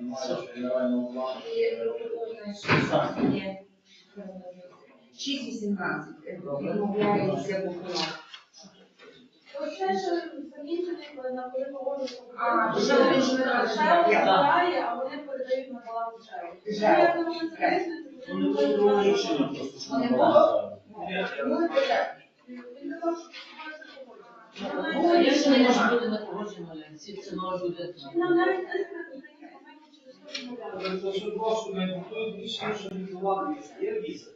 немає генерального плану. Є 6-18 відмовляється Бухнов. Оце ж замітили, на коли. А, що що ж Я- збирає, а вони передають на баланс. Ну, я думаю, це вони не було Вони не. Ну, так. Він казав, що Звісно, рішення не може бути не погоджено, ці це може. Нам навіть не ж просто не готують рішення, що відбувати є віза.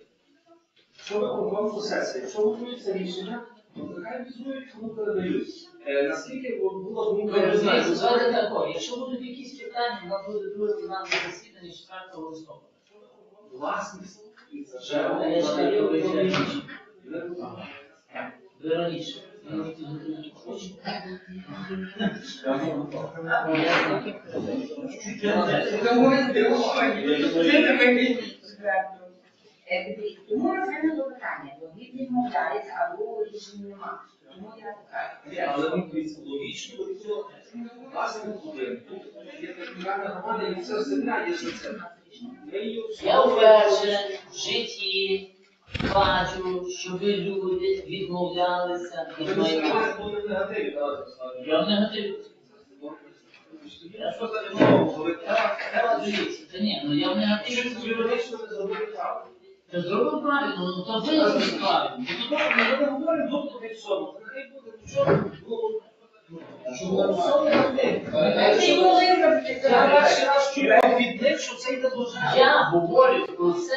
Що ми робимо сесії? Якщо готується рішення, то нехай візують, кому передають. Е, Наскільки була думка, я не знаю, Знаєте, давайте якщо будуть якісь питання, у нас буде друге пленарне засідання 4 листопада. власність і це А я ж не вже виїжджаю. не Ви раніше. Ви не хотіли отримати гроші. Тому ми здивовані. Це таке Е, дивіться, Тому розглянули питання, бо він відмовляється, а другого рішення нема. Тому я така. Але він дивіться, логічно, бо цього власне будинку є територіальна громада, і це земля є за це. Я вперше в житті бачу, щоб люди відмовлялися від майна. Я в негативі. Я просто не можу говорити. Та ні, ну я в негативі. Юридично не зробили правильно. Та зробив правильно, ну то вияснив правильно. Ми не говоримо доктор від всьому. Нехай буде нічого. Я це. Я говорю про це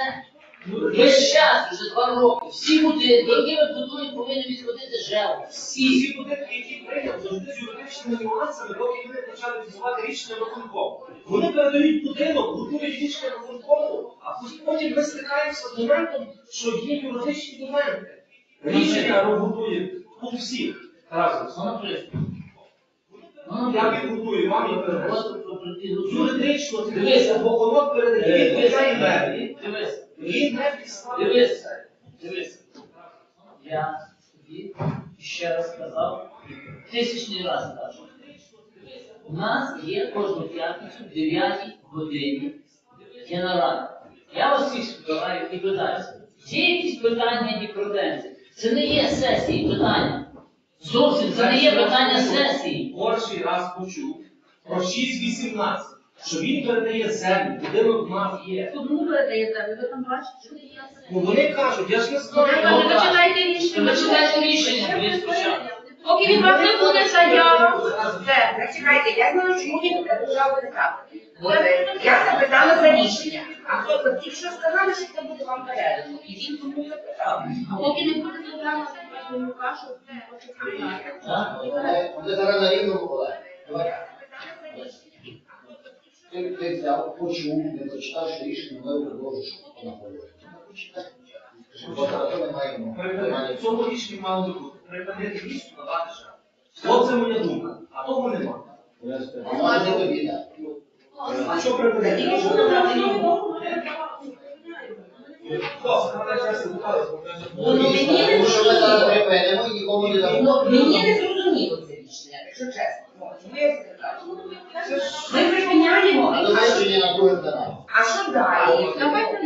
весь час, вже два роки. Всі будинки, які ми будуємо, повинні відходити ЖЕО. Всі ці будинки, які прийняли, завжди з юридичними нюансами, доки вони почали відбувати рішення виконкому. Вони передають будинок, будують рішення виконкому, а потім ми стикаємося з моментом, що є юридичні моменти. Рішення робудує у всіх разом. Ну. Ну, Я відбудую, вам і передаю. Ну, Юридично Дивися. бо воно передає Дивися, від дивися, він дивися, дивися. Я тобі ще раз сказав, тисячний раз кажу. У нас є кожну п'ятницю в 9 годині нарада. Я вас всіх збираю і питаюся, є якісь питання, які претензії? Це не є сесії питання. Зовсім це не є питання сесії. Перший раз почув про 6.18, що він передає землю, будинок в нас є. Кому передаєте? Ви там бачите, що є? Ну вони кажуть, я ж не знаю. Ви Ну, Ви рішення. читайте рішення, ви спочатку. Поки він вас не буде заява. Все, зачекайте, я знаю, чому він не так. Я запитала за рішення. А хто хотів, що сказали, що це буде вам передано. І він тому запитав. А поки не буде заява, я йому кажу, не хочу. Так? Вони зараз на рівному поле. Ти, ти взяв, почув, не прочитав, що рішення ми продовжуємо, що ми маємо. Припинити. В цьому рішенні мало бути. Припинити місто, надати ще. От це моя думка, а того нема. Не тобі, так. А що припинити? Що. Хто? Питалась, Ну, мені не зрозуміло. Мені не це якщо чесно. Ну, я? Ми припиняємо. А що далі? Давайте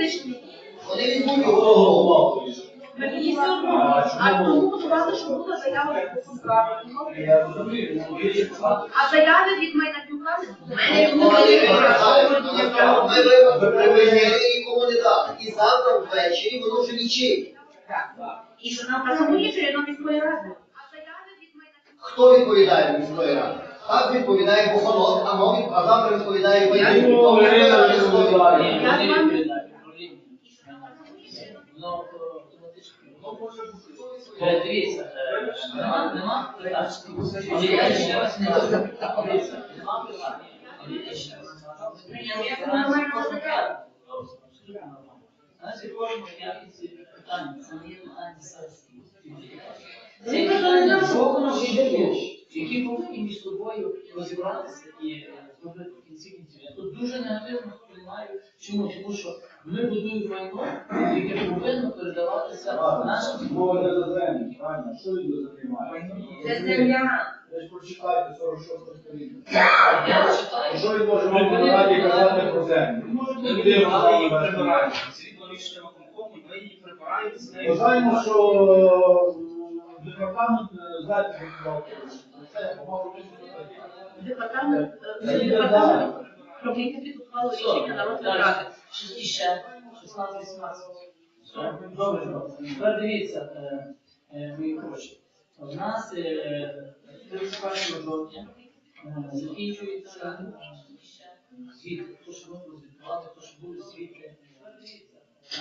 відбудуть. Мені все одно. А тому готувати, що була заява від. Я ну, багато. А заяви від Майнатюка не мене Вони Ми припинили і нікому не дати. І завтра ввечері воно вже нічим. І що нам на рішення на міської ради. А заяви від Майнатюка. Хто відповідає міської ради? Так відповідає Буханок, а мов- а завтра відповідає. Ну, Я е. Ну. Е, Дивіться, е, нема, нема питань. Я ще раз не. Дивіться, нема питань. Я Я фінансову нормально нас є кожну п'ятницю питання, це не є питання Ну, ну, ну, ну, які повинні між собою розібратися і е, зробити в кінці кінців. Я тут дуже негативно сприймаю. Чому? Тому що ми будуємо майно, яке повинно передаватися нашим Мова йде за землю, правильно? Що люди займають? Це земля. Ви ж прочитайте 46 сторінку. Я читаю. Що він може вам на раді казати про землю? Ми її прибираємо. Згідно рішення виконкому, ми її прибираємо з нею. Вважаємо, що департамент е, знаєте. Це Департамент, е, департамент управління під ухвалу рішення народної ради. Щось іще. 16-18. Все, добре. Дивіться, е, е, мої хороші. У нас е, 31 жовтня е, закінчується е, звіт, то, що ми прозвітували, то, що були звіти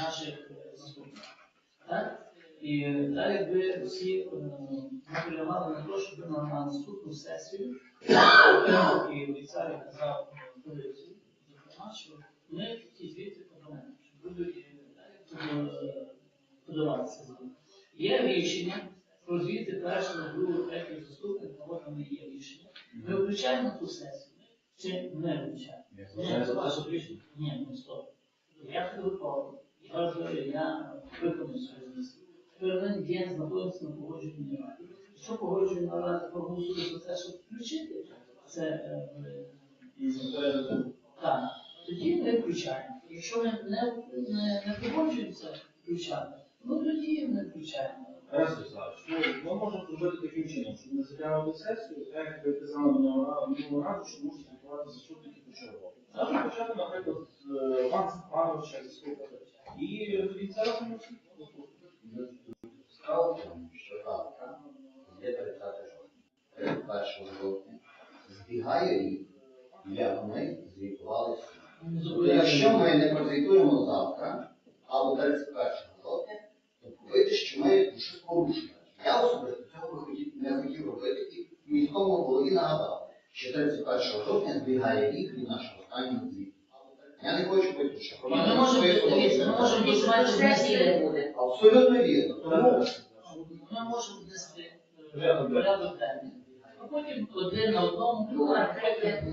наших е, заступників. Так? І е, так якби всі е, наполягали на те, щоб на, на наступну сесію, е, і обіцяю казав позицію, зокрема, що ми ті звіти подаємо, що будуть е, подаватися звіти. Є рішення про звіти першого, другого, третього заступника, от вони є рішення. Ми включаємо ту сесію чи не включаємо? Ні, Ні, ну стоп. Я підготовлю. Кажу, я виконую свою місію. Один день знаходимося на погоджуванні раді. Якщо погоджувальна рада проголосує за те, щоб включити, це е, в- так, тоді ми включаємо. Якщо ми не, не, не погоджуємося включати, ну тоді не включаємо. Тарас Вячеславович, ну, ми можемо зробити таким чином, щоб ми затягнули сесію, так як ви казали минулого разу, що можуть відбувати заступники почергово. Можна почати, наприклад, з е, Івана Степановича, заступника, і тоді це робимо всі. Справа тому, що завтра є 30 жовтня. 31 жовтня збігає рік, як ми звітували всі. Тобто, Якщо ми не прозвітуємо завтра, або 31 жовтня, то вийде, що ми щось порушимо. Я особисто цього не хотів робити і міському голові нагадав, що 31 жовтня збігає рік від нашого останнього звіту. Я не хочу бути що ми можемо дивіться, Абсолютно вірно. Тому Ми можемо внести е, порядок денний. А потім один на одному, ну, а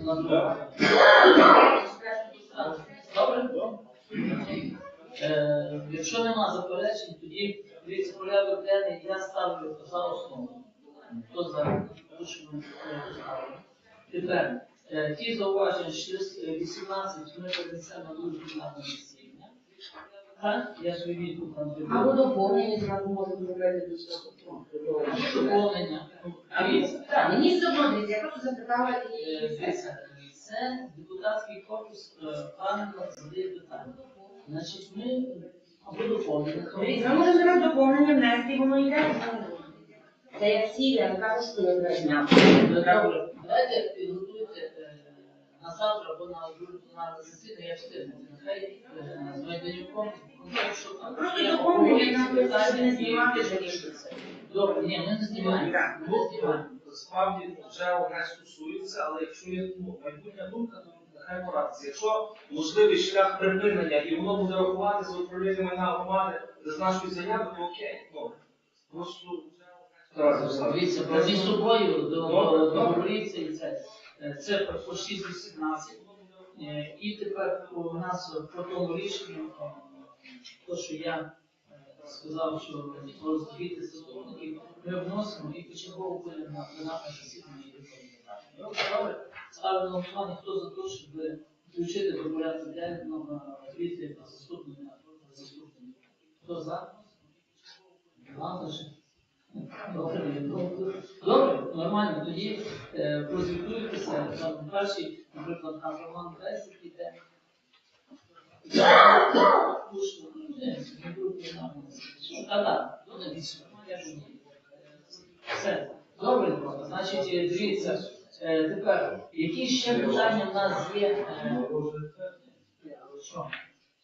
на другому. Добре? Е, Якщо нема заперечень, тоді дивіться порядок денний, я ставлю за основу. Хто за? те, що ми поставили. Тепер, е, ті зауваження, що е, 18 ми перенесемо на дуже пленарне засідання. Так, я свій відповідь там Або зробив. доповнення зразу можемо зробити до цього. Доповнення. Ну, Дивіться. Так, мені одно я просто запитала Е, і Дивіться, це депутатський корпус е, пам'ятник задає питання. Значить, ми або доповнення. Ми можемо зараз доповнення внести, воно йде. Це як всі, я не кажу, що. Добре, давайте підготуйте е, на завтра або на пленарне засідання, я встигну. З Просто доповнення, не. Добре, ні, ми не знімаємо. Справді вже одне стосується, але якщо є ну, майбутня думка, то нехай порадиться. Якщо можливий шлях припинення і воно буде рахувати за управління майна громади з нашої заяви, то окей. Ну, просто Тарас. Дивіться, про собою до- до- це. Це по 6.18. Е, І тепер у нас по тому рішенню, е, то, що я е, сказав, що розвіти заступників, ми вносимо і почергово будемо на пленарне засідання і на голосування, хто за те, щоб включити до порядку денного на звіти заступника заступника. Хто за? Два шість. Добре, нормально. Тоді е, прозвітуйтеся. Там перший, наприклад, Роман Кресик іде. Пушно, ну, не, ну більше. Я ж. Все. Добре, значить, е, дивіться. Е, Тепер, які ще питання в нас є? Е, Що?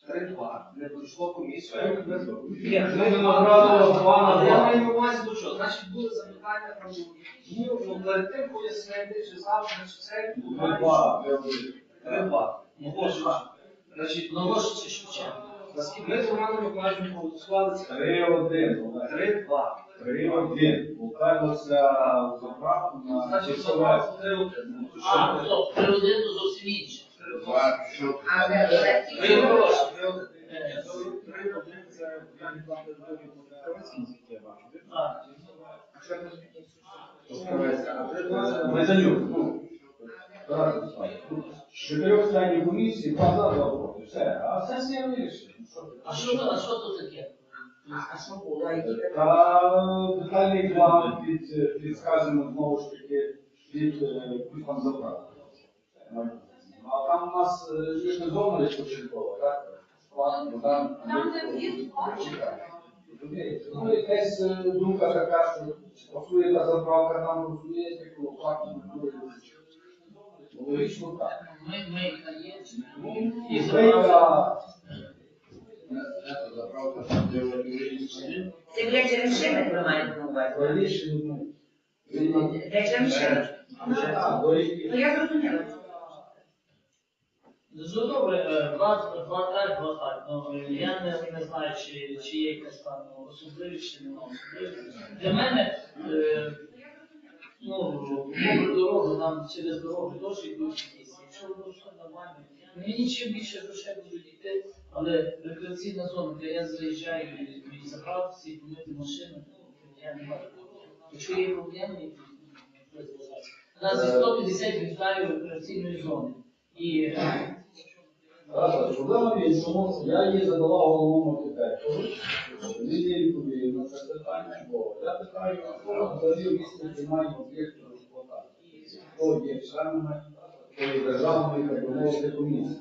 Три-два. Не пройшло комісію. Ні, Ми не набрали два на Але я два. маю на увазі до чого? Значить, були запитання там ну, ну, перед тим пояснити, чи завтра, чи це Ми два, ми один. Три-два. Значить, Ну, ось чи Шевченко. наскільки ми з Романом Миколаївичем проголосували це Три один. три-два. Три один. Лукайлося заправку на Значить, часове. А, ну, стоп, один то зовсім інше. Два, що? Е, ну, ну, чотирьох членів комісії, два за, два проти. Все, а сесія. Ну, ти? А що, а що тут таке? А що було? Та детальний план під, під скажімо, знову ж таки, під е, під там заправку. А там у нас е, ж не зона відпочинкова, так? План, ну, там, Розумієте? Ну, якась е, думка така, що та заправка, там розумієте, коли факт не буде. Ну, Логічно так. Ну, і Вийка, Заправка там, де Це для черемшини ви маєте на увазі? ну, Для черемшини. Ну я зрозуміла. Ну добре, е, два, два так, два так. Ну, я не, не знаю, чи, чи є якась там ну, особливість, чи немає особливість. Для мене, е, ну, попри дорогу, там через дорогу теж йдуть якісь. Якщо воно все нормально, мені чим більше грошей будуть йти, але рекреаційна зона, де я заїжджаю і, заправці, помити машину, ну, я не маю. Якщо є проблеми. У нас є 150 гектарів рекреаційної зони. І Зараз, проблема в іншому, я її задавав головному архітектору, він не відповів на це питання, бо я питаю, хто взагалі в місті приймає об'єкти експлуатації, хто є членами тої державної мовити комісії.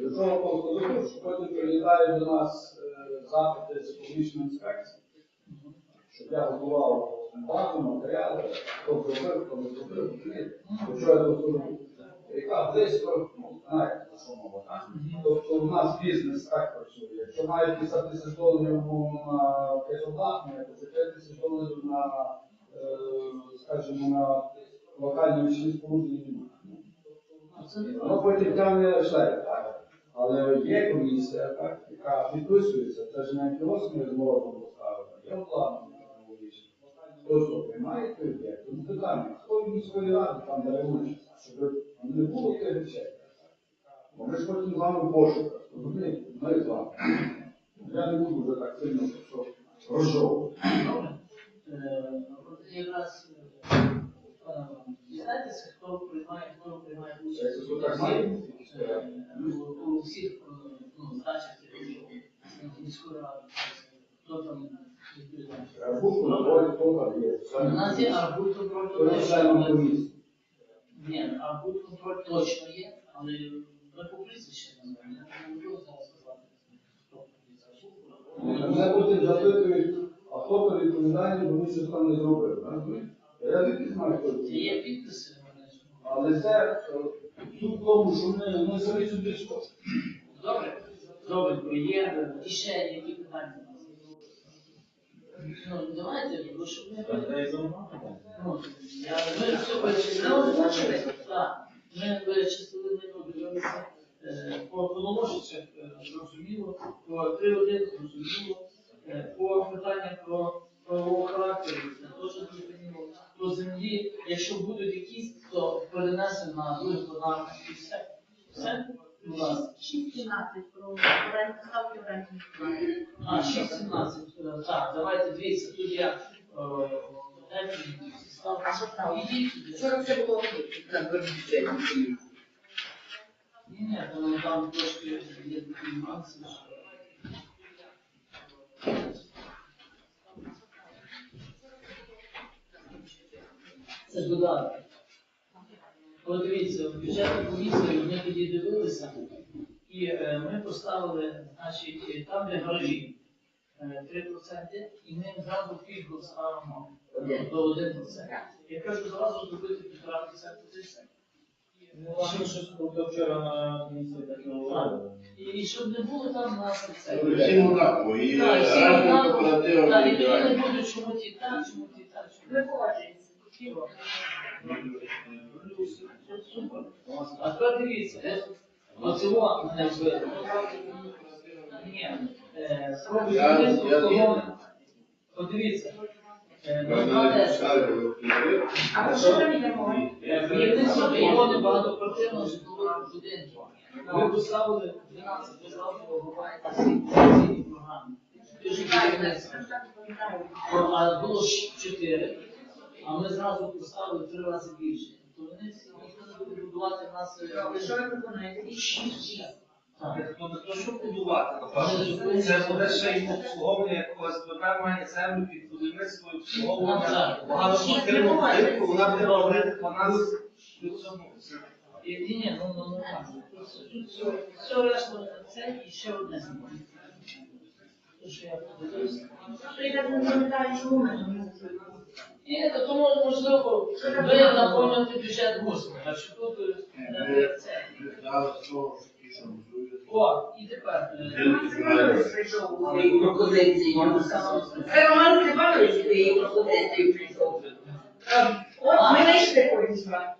До цього кажу, що потім прилітають до нас е, запити з екологічної інспекції, щоб я готував базу, матеріали, хто зробив, хто не зробив, розумієте? Я тут роблю? Яка близько, ну, знаєте, про що мова, так? Тобто у нас бізнес так працює. Якщо має 50 тисяч доларів умовно на обладнання, то це 5 тисяч доларів на, е, скажімо, на локальні вічні споруди немає. Воно потім тягне шлейф, так? Але є комісія, так, яка підписується, це ж не кілос ми зможемо поставити, є обладнання технологічне. Хто що приймає той об'єкт? Ну питання, хто міської ради там бере участь, щоб не було тих речей. Бо ми ж потім з вами в пошуках, розумієте? Ми з вами. Я не буду вже так сильно розжовувати. Добре. Е, от якраз е, е, дізнайтеся, хто приймає, хто приймає участь порядки. у- всіх ну, здачах міської ради. Хто там відповідає? Хто там є. У нас є арбуз контроль Хто є членом комісії. Ні, арбуз контроль точно є, але по по. Мене потім запитують, а хто то відповідальний, бо він щось там не зробив. Я не знаю, хто Це є підписи. Але це е, суть в тому, що ми, ми самі собі що. Добре, добре, є і ще які питання. Ну, давайте, бо щоб не Ну, я, ми все перечислили. Ну, ми перечислили, Е, По повномочицях зрозуміло, по 3.1 зрозуміло, е, по питанням про правового характеру це теж зрозуміло. По землі, якщо будуть якісь, то перенесемо на другий пленарний і все. Все у нас. 6-17 про ставки оренди. А, 6.17. Так, давайте дивіться, тут я е, мені. А що там? Вчора це було на бюджеті. Ні, ні, там, трошки є такі нюанси. Це додаток. От дивіться, в бюджетній комісії ми тоді дивилися, і е, ми поставили, значить, е, там, де гаражі, е, 3%, і ми зразу ставимо е, до 1%. Я кажу, зразу зробити 1,5% це все. Ну, власне, щось про вчора на комісії таке говорили. І, щоб не було там нас це. Всім однаково, і Так, всі разом однаково. кооперативом Так, і тоді не буде чому ті так, чому ті так, чому Ми погоджуємося. Супер. А тепер дивіться, оцього мене вбили. Ні, е, про Я- я обслуговування. Подивіться. Ну, а про що там йдемо? Мільйони багатоквартирного житлових будинків. Ви поставили 12, ви програми. А було 4, а ми зразу поставили 3 рази більше. Тобто вони ніхто не буде будувати в нас. Е, що ви пропонуєте? 6. Тобто не то, що будувати, напевно. Це буде ще й ну, обслуговування якогось БК має землю під будівництво і обслуговування. Багатоквартирну будинку, вона буде робити 12 до цього. Ні, ні, ну, ну, ну, ну. Все решта це і ще одне замовлення. Тож я подивлюся. Прийдемо на пам'ятаю, чому ми не можемо. Ні, то тому можливо ви наповнювати бюджет мусимо, а що тут е, це? О, і тепер. е, прийшов з цією пропозицією. Це Роман Степанович з цією пропозицією прийшов. Ем, От ми знайшли корисна.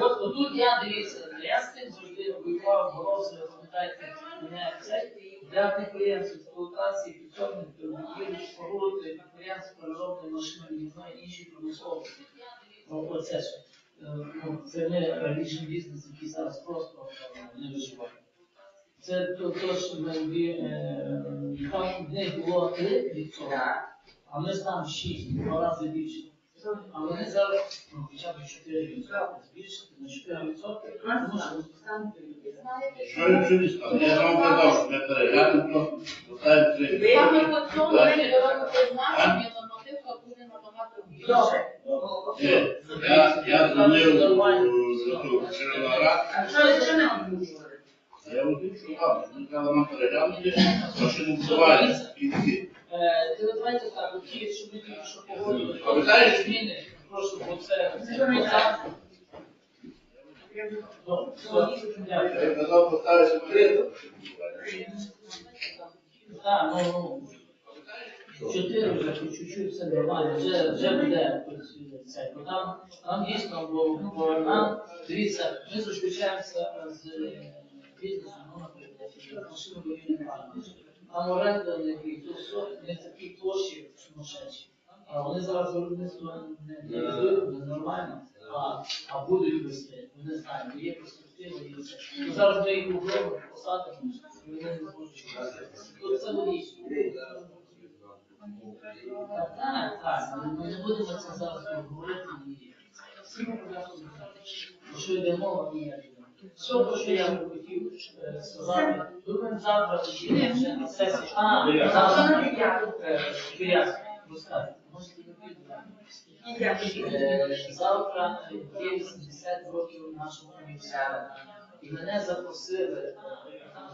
От тут я дивіться, я з тим завжди воював, боровся, пам'ятаєте, мене це для підприємств експлуатації, підсобних торгівлі, споруд, підприємств переробної машини, іншої промисловості процесу. Е, ну, Це не річний бізнес, який зараз просто е, не виживає. Це то, то що ми е, там в них було 3%, Так. а ми там 6, два рази більше. А вони зараз ну, хоча б 4% збільшити на 4%, тому що Що я чую? Я вам казав, що ми переглянемо, то поставимо три. Саме по цьому мільйону призначення Добре. Ні, Я, я дзвонив у цю Червоноград, А що, що не озвучували? я озвучив вам, він казав нам переглянути, що не буває в кінці. Е, ти давайте так, от ті, що ми тільки що погодили, Пам'ятаєш? зміни, прошу, бо це. Я казав, що не. Так, ну, ну, чотири вже чуть-чуть все нормально, вже, вже буде це. Бо там, там дійсно, бо, нам, дивіться, ми зустрічаємося з е, бізнесом, ну, наприклад, машину Там оренда то все, не такі площі сумасшедші. А вони зараз виробництво не, не нормально, а, а будуть вести. Вони знають, є перспектива, є все. Ну, зараз ми їх уберемо, посадимо, і вони не зможуть чекати. Це логічно. Так, так, так, але ми не будемо це зараз говорити про що йде мова йде. Все, те, що я хотів сказати, завтра чи на сесії. А, завтра. Завтра є 80 років нашого університету. І мене запросили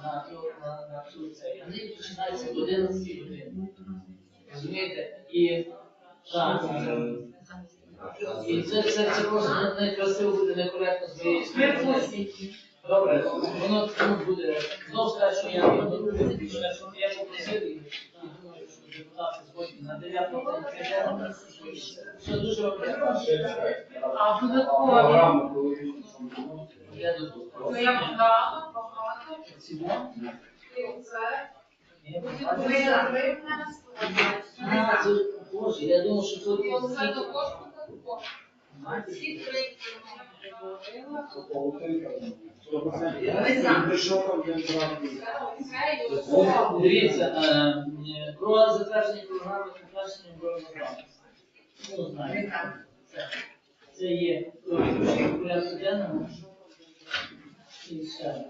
на цю, на, на цю це. Вони починаються в 11 годин. Розумієте? І так. е, І це, це, це просто некрасиво буде некоректно з моєї сторони. Добре, воно тому буде. Знову скажу, що я ігнорую, більше, що я попросив і думаю, що депутати згодні на 9 годину. Все дуже вам. А додаткові. Я до ну я вам дала багато. цього. І це Я буде бачу. визнати А, це, Боже, я думав, що тут І оце всі- також додатково. Всі три, які я говорила, Павутинка. Ми знаємо. Прийшов там, де зразу. це і оце. Дивіться, е, е, про затвердження програми покращення обороноздатності. Ну, знаєте, це, це є е, порядку денному. І все.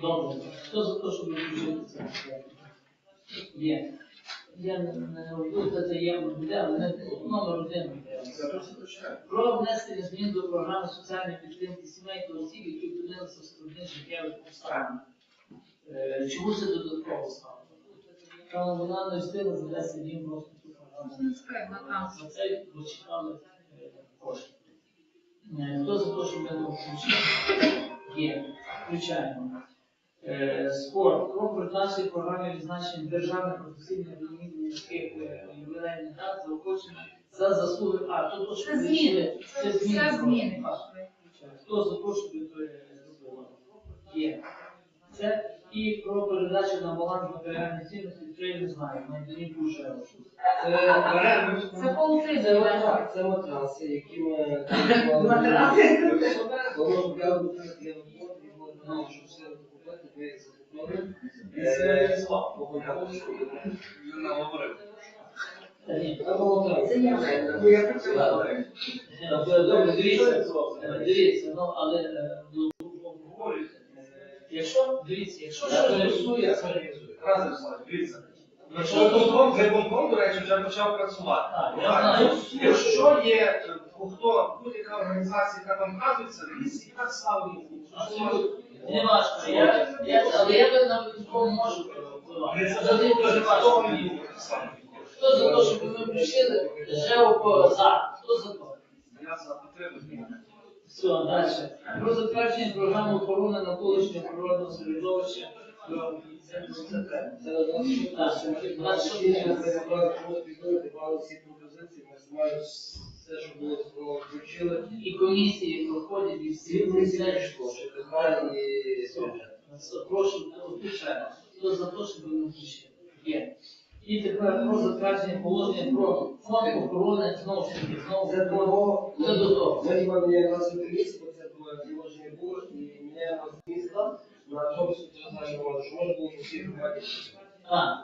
Добре. Хто за те, щоб включити це? Є. Я не, роблю, це не номер один. Про внесення змін до програми соціальної підтримки сімей та осіб, які опинилися в складних життєвих обставинах. Е, Чому це додатково стало? Там вона не встигла за 10 днів просто цю програму. За це дочекали е, кошти. Е, Хто за те, щоб ми не включили? Є. Включаємо. Е, Спорт. Про координацію програми відзначення державних професійних ювілейних ювілейних дат заохочення за заслуги. А, то, що Це зміни. Це зміни. Хто за те, щоб ви то зробили? Є. Це і про передачу на баланс матеріальних цінностей, то я не знаю, мені дуже. Це полтисячі. Це матраси, це матраси, які ми Матраси. Воно так, я було знаю, що Якщо, дивіться, якщо Що щось виконком, до речі, вже почав працювати. Якщо є е, хто, будь-яка організація, яка там вказується, дивіться, і так ставить. Не важко. Я, я, але я на виконком можу впливати. Це не дуже важко. Хто за те, щоб ми включили ЖЕО за? Хто за то? Я за підтримую. Все, далі. Про затвердження програми охорони навколишнього природного середовища. На 26 Так, На 26 ми зібрали підтримати мали всі пропозиції, все, що було слово, включили. І комісії проходять і всі присядько, ШКХ і Прошу, включаємо. Хто за те, щоб ми включили? Є. І тепер про затвердження положення про фонд охорони знову ж таки, знову Це того, Це до того. Ми на комісії, бо це положення було, і з міста на тому, що це знає, що може було всі. А,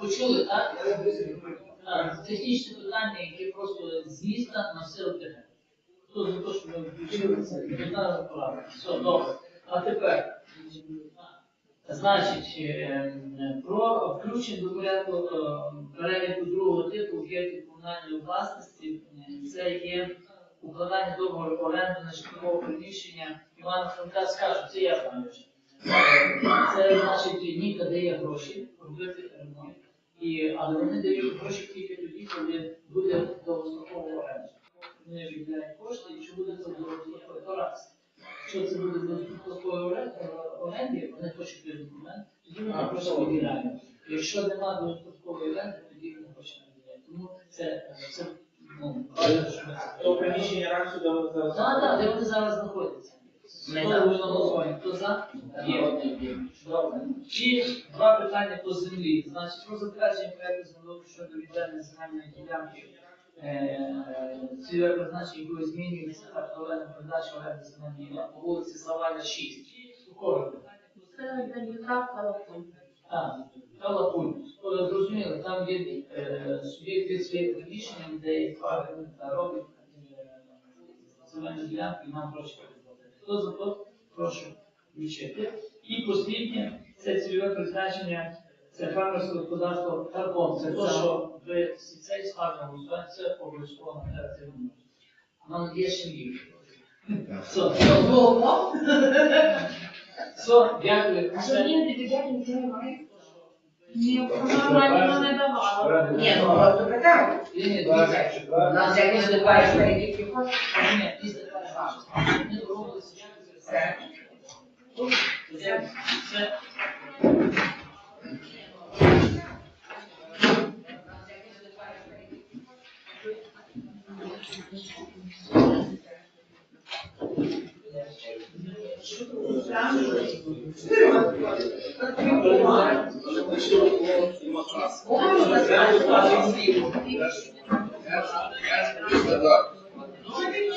почули, так? Так, Технічне питання, яке просто з міста на все ОТГ. Хто за те, що ми включили це? Питання правильно. Все, добре. А тепер, значить, е, про включення до порядку е, переліку другого типу об'єктів комунальної власності. Е, Це є укладання договору оренди на житлового приміщення. Івана Франка скаже, це я знаю. Е, Це значить, Ніка дає гроші робити ремонт. І, але вони дають гроші тільки тоді, коли буде довгострокова оренда. Вони виділяють кошти, і якщо буде це довгострокова. Якщо це буде довгострокової орен- оренди, вони хочуть той документ, тоді вони гроші виділяють. Якщо немає довгострокової оренди, тоді вони гроші не виділяють. Тому це, це ну, правильно, що ми це То приміщення ранку, де вони зараз. так, так, де вони зараз знаходяться. Ми. Хто за? Є. Добре. І два питання по землі. Значить, про затвердження проекту землеустрою щодо відведення земельної ділянки е, цільове призначення якої змінюється та проведення передачі оренди земельної ділянки по вулиці Заваля 6. Коротко. Це Данюка Калапун. Так, Калапуль. Е, Зрозуміло, там є е, суб'єкти своєї приміщення, де робить е, земельну ділянку і нам гроші переплатити. Хто за то? Прошу включити. І останнє, це цільове призначення, це фермерське господарство Тарком. Це те, що ви всі цей ставили голосування, це обов'язково на оперативному. Нам є ще ліг. Все, все, дякую. А що мені не підбігати нічого немає? Ні, ніхто не давала. Ні, ну просто питаю. Ні, ні, дивіться. У нас як не здобуваєш перелік хочеш. Ні,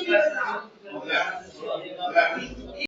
після першого. Ми